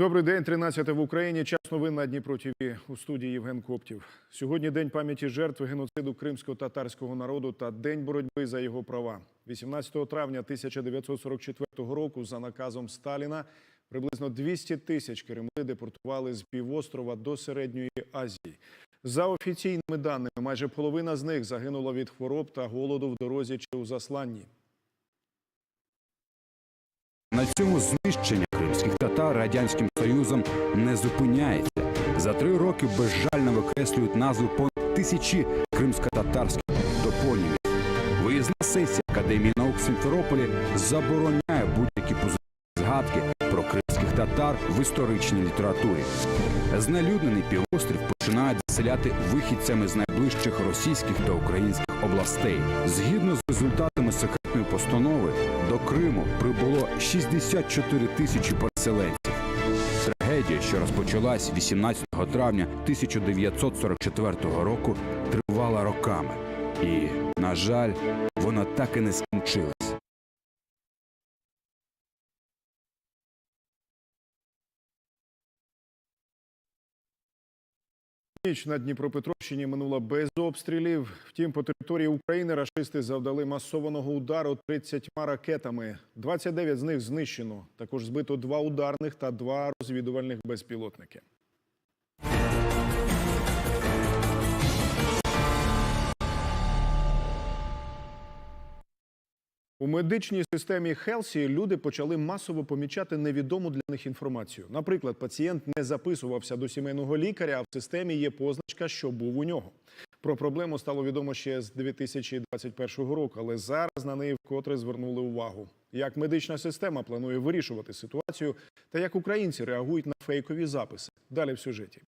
Добрий день, 13 в Україні. Час новин на Дніпро ТВ. У студії Євген Коптів. Сьогодні день пам'яті жертв геноциду кримсько-татарського народу та день боротьби за його права. 18 травня 1944 року за наказом Сталіна приблизно 200 тисяч кремли депортували з півострова до Середньої Азії. За офіційними даними, майже половина з них загинула від хвороб та голоду в дорозі чи у засланні. На цьому знищення кримських татар радянським союзом не зупиняється. За три роки безжально викреслюють назву понад тисячі кримсько-татарських топонімів. Виїзна сесія Академії наук в Симферополі забороняє будь-які позитивні згадки про кримських татар в історичній літературі. Знелюднений півострів починають заселяти вихідцями з найближчих російських та українських областей. Згідно з результатами секретної постанови, до Криму прибуло 64 тисячі переселенців. Трагедія, що розпочалась 18 травня 1944 року, тривала роками. І, на жаль, вона так і не скінчилась. Ніч на Дніпропетровщині минула без обстрілів. Втім, по території України рашисти завдали масованого удару 30 ракетами. 29 з них знищено. Також збито два ударних та два розвідувальних безпілотники. У медичній системі Хелсі люди почали масово помічати невідому для них інформацію. Наприклад, пацієнт не записувався до сімейного лікаря, а в системі є позначка, що був у нього. Про проблему стало відомо ще з 2021 року, але зараз на неї вкотре звернули увагу. Як медична система планує вирішувати ситуацію, та як українці реагують на фейкові записи. Далі в сюжеті.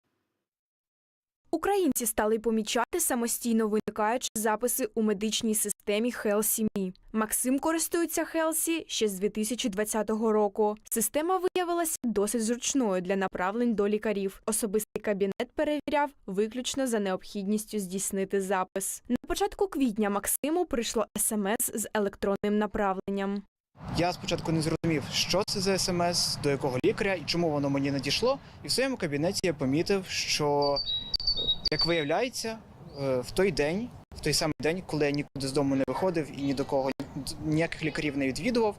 Українці стали помічати самостійно виникаючі записи у медичній системі HealthyMe. Максим користується Хелсі ще з 2020 року. Система виявилася досить зручною для направлень до лікарів. Особистий кабінет перевіряв виключно за необхідністю здійснити запис. На початку квітня Максиму прийшло смс з електронним направленням. Я спочатку не зрозумів, що це за смс, до якого лікаря і чому воно мені надійшло. І в своєму кабінеті я помітив, що, як виявляється, е, в той день, в той самий день, коли я нікуди з дому не виходив і ні до кого ніяких лікарів не відвідував,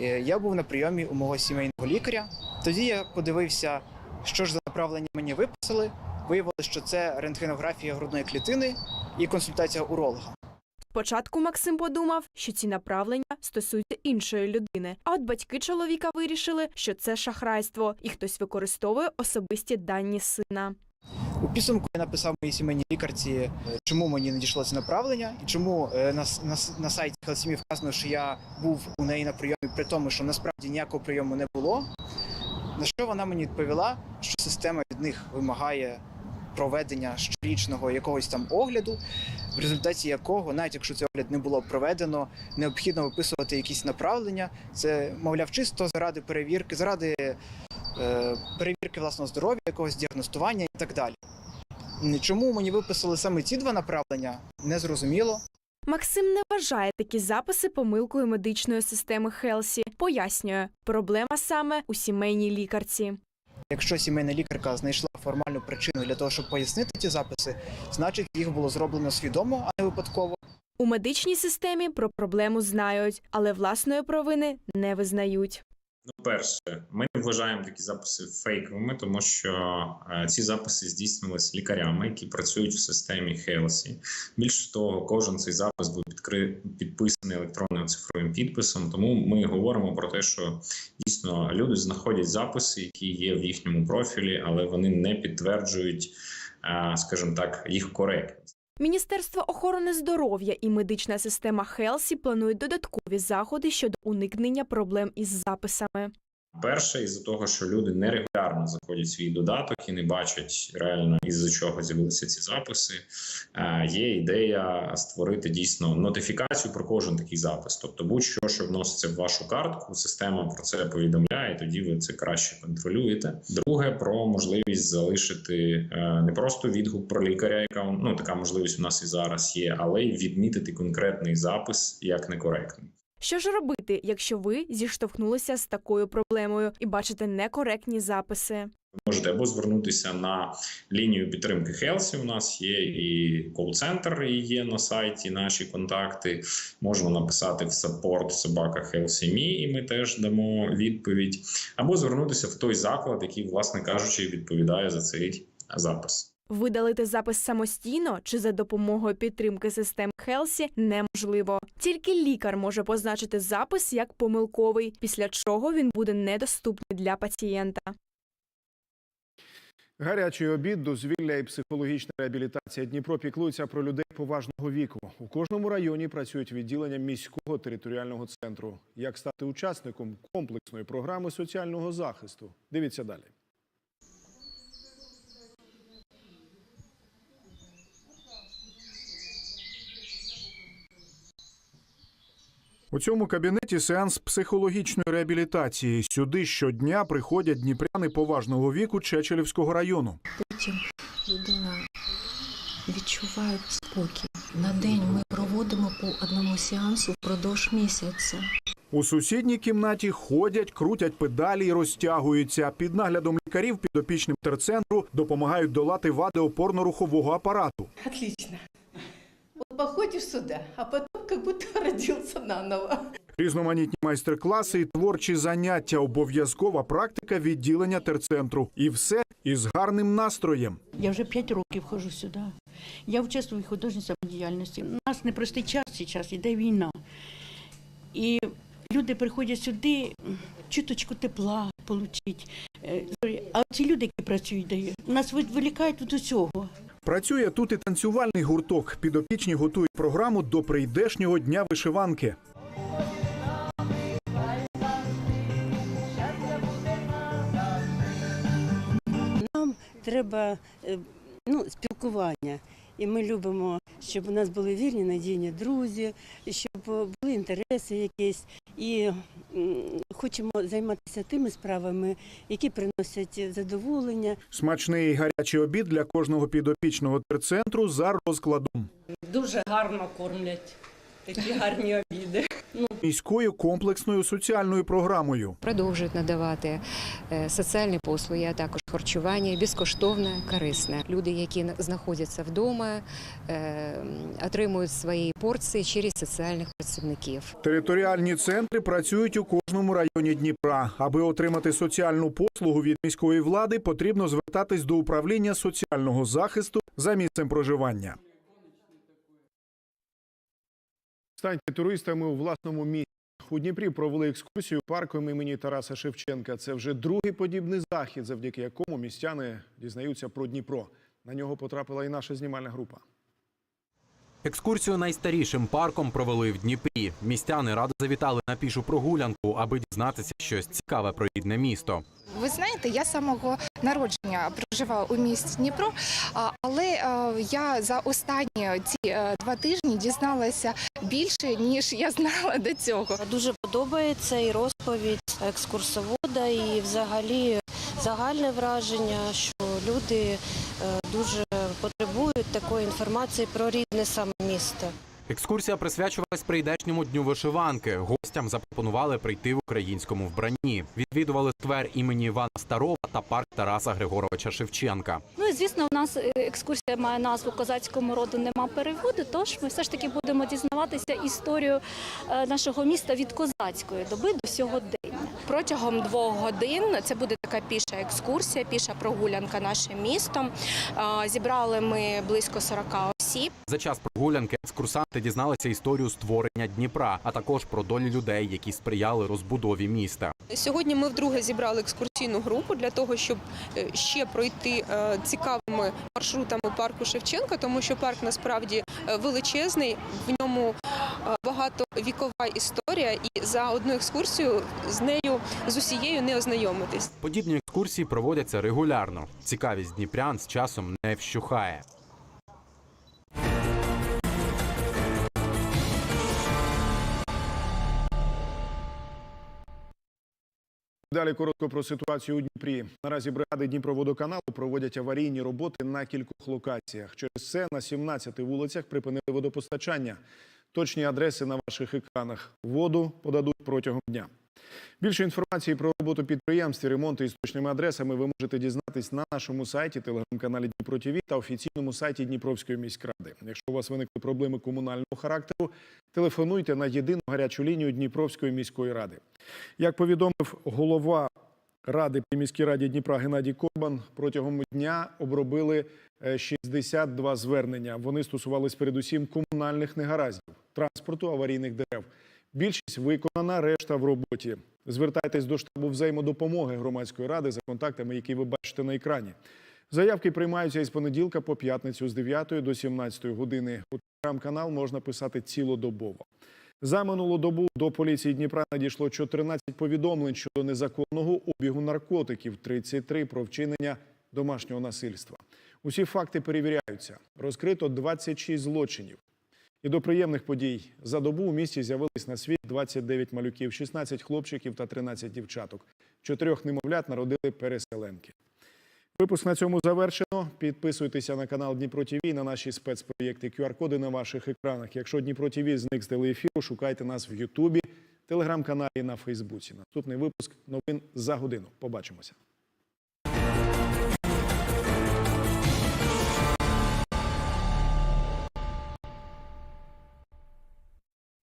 е, я був на прийомі у мого сімейного лікаря. Тоді я подивився, що ж за направлення мені виписали. Виявилося, що це рентгенографія грудної клітини і консультація уролога. Спочатку Максим подумав, що ці направлення стосуються іншої людини. А от батьки чоловіка вирішили, що це шахрайство, і хтось використовує особисті дані сина. У підсумку я написав моїй сімейній лікарці, е, чому мені надійшло це направлення, і чому е, на, на, на сайті Хелсімі вказано, що я був у неї на прийомі, при тому, що насправді ніякого прийому не було. На що вона мені відповіла, що система від них вимагає проведення щорічного якогось там огляду, в результаті якого, навіть якщо цей огляд не було проведено, необхідно виписувати якісь направлення. Це, мовляв, чисто заради перевірки, заради перевірки власного здоров'я, якогось діагностування і так далі. Чому мені виписали саме ці два направлення, не зрозуміло. Максим не вважає такі записи помилкою медичної системи Хелсі. Пояснює, проблема саме у сімейній лікарці. Якщо сімейна лікарка знайшла формальну причину для того, щоб пояснити ці записи, значить їх було зроблено свідомо, а не випадково. У медичній системі про проблему знають, але власної провини не визнають. Ну, перше, ми вважаємо такі записи фейковими, тому що е, ці записи здійснювалися лікарями, які працюють в системі Хелсі. Більше того, кожен цей запис був підкри... підписаний електронним цифровим підписом. Тому ми говоримо про те, що дійсно люди знаходять записи, які є в їхньому профілі, але вони не підтверджують, е, скажімо так, їх коректність. Міністерство охорони здоров'я і медична система Хелсі планують додаткові заходи щодо уникнення проблем із записами. Перше, із-за того, що люди нерегулярно заходять в свій додаток і не бачать реально із-за чого з'явилися ці записи. е, Є ідея створити дійсно нотифікацію про кожен такий запис. Тобто, будь-що, що вноситься в вашу картку, система про це повідомляє. Тоді ви це краще контролюєте. Друге, про можливість залишити е, не просто відгук про лікаря, яка ну така можливість у нас і зараз є, але й відмітити конкретний запис як некоректний. Що ж робити, якщо ви зіштовхнулися з такою проблемою і бачите некоректні записи? Можете або звернутися на лінію підтримки Хелсі. У нас є і кол-центр і є на сайті наші контакти. Можна написати в саппорт собака Хелсі.Мі, і ми теж дамо відповідь. Або звернутися в той заклад, який, власне кажучи, відповідає за цей запис. Видалити запис самостійно чи за допомогою підтримки систем Хелсі неможливо. Тільки лікар може позначити запис як помилковий, після чого він буде недоступний для пацієнта. Гарячий обід, дозвілля і психологічна реабілітація. Дніпро піклується про людей поважного віку. У кожному районі працюють відділення міського територіального центру. Як стати учасником комплексної програми соціального захисту? Дивіться далі. У цьому кабінеті сеанс психологічної реабілітації. Сюди щодня приходять дніпряни поважного віку Чечелівського району. Потім людина відчуває спокій. На день ми проводимо по одному сеансу впродовж місяця. У сусідній кімнаті ходять, крутять педалі і розтягуються. Під наглядом лікарів підопічним терцентру допомагають долати вади опорно-рухового апарату. Отлично. Вот походишь сюда, а потом как будто родился наново. Різноманітні майстер-класи і творчі заняття, обов'язкова практика відділення терцентру. І все із гарним настроєм. Я вже п'ять років ходжу сюди. Я участвую в художній самодіяльності. У нас непростий час зараз, іде війна. І люди приходять сюди чуточку тепла отримати. А ці люди, які працюють, дають, нас відволікають від усього. Працює тут і танцювальний гурток. Підопічні готують програму до прийдешнього дня вишиванки. Нам треба е, ну, спілкування. І ми любимо, щоб у нас були вірні, надійні друзі, щоб були інтереси якісь. І хочемо займатися тими справами, які приносять задоволення. Смачний і гарячий обід для кожного підопічного терцентру за розкладом. Дуже гарно кормлять. Такі гарні обіди. Міською комплексною соціальною програмою. продовжують надавати е, соціальні послуги, а також харчування безкоштовне, корисне. Люди, які на- знаходяться вдома, е, отримують свої порції через соціальних працівників. Територіальні центри працюють у кожному районі Дніпра. Аби отримати соціальну послугу від міської влади, потрібно звертатись до управління соціального захисту за місцем проживання. Станьте туристами у власному місті. У Дніпрі провели екскурсію парком імені Тараса Шевченка. Це вже другий подібний захід, завдяки якому містяни дізнаються про Дніпро. На нього потрапила і наша знімальна група. Екскурсію найстарішим парком провели в Дніпрі. Містяни радо завітали на пішу прогулянку, аби дізнатися щось цікаве про рідне місто. Ви знаєте, я самого народження проживаю у місті Дніпро, але е, я за останні ці е, два тижні дізналася більше ніж я знала до цього. Дуже подобається і розповідь екскурсовода, і взагалі загальне враження, що люди е, дуже потребують такої інформації про рідне саме місто. Екскурсія присвячувалась прийдешньому дню вишиванки. Гостям запропонували прийти в українському вбранні. Відвідували сквер імені Івана Старова та парк Тараса Григоровича Шевченка. Ну і звісно, у нас е, екскурсія має назву Козацькому роду нема переводу. Тож ми все ж таки будемо дізнаватися історію е, нашого міста від козацької доби до сьогодення. Протягом двох годин це буде така піша екскурсія, піша прогулянка нашим містом. Зібрали ми близько 40 осіб. За час прогулянки екскурсанти дізналися історію створення Дніпра, а також про долі людей, які сприяли розбудові міста. Сьогодні ми вдруге зібрали екскурсійну групу для того, щоб е, ще пройти е, цікавими маршрутами парку Шевченка, тому що парк насправді е, величезний, в ньому багатовікова історія, і за одну екскурсію з нею з усією не ознайомитись. Подібні екскурсії проводяться регулярно. Цікавість дніпрян з часом не вщухає. Далі коротко про ситуацію у Дніпрі. Наразі бригади Дніпроводоканалу проводять аварійні роботи на кількох локаціях. Через це на 17 вулицях припинили водопостачання. Точні адреси на ваших екранах. Воду подадуть протягом дня. Більше інформації про роботу підприємств і ремонти із точними адресами ви можете дізнатись на нашому сайті, телеграм-каналі Дніпро ТВ та офіційному сайті Дніпровської міськради. Якщо у вас виникли проблеми комунального характеру, телефонуйте на єдину гарячу лінію Дніпровської міської ради. Як повідомив голова ради при міській раді Дніпра Геннадій Корбан, протягом дня обробили е, 62 звернення. Вони стосувались передусім комунальних негараздів, транспорту, аварійних дерев. Більшість виконана, решта в роботі. Звертайтесь до штабу взаємодопомоги громадської ради за контактами, які ви бачите на екрані. Заявки приймаються із понеділка по п'ятницю з 9 до 17 години. У телеграм-канал можна писати цілодобово. За минулу добу до поліції Дніпра надійшло 14 повідомлень щодо незаконного обігу наркотиків, 33 про вчинення домашнього насильства. Усі факти перевіряються. Розкрито 26 злочинів. І до приємних подій за добу у місті з'явились на світ 29 малюків, 16 хлопчиків та 13 дівчаток. Чотирьох немовлят народили переселенки. Випуск на цьому завершено. Підписуйтеся на канал Дніпро ТВ і на наші спецпроєкти. QR-коди на ваших екранах. Якщо Дніпро ТВ зник з телеефіру, шукайте нас в Ютубі, телеграм-каналі на Фейсбуці. Наступний випуск новин за годину. Побачимося.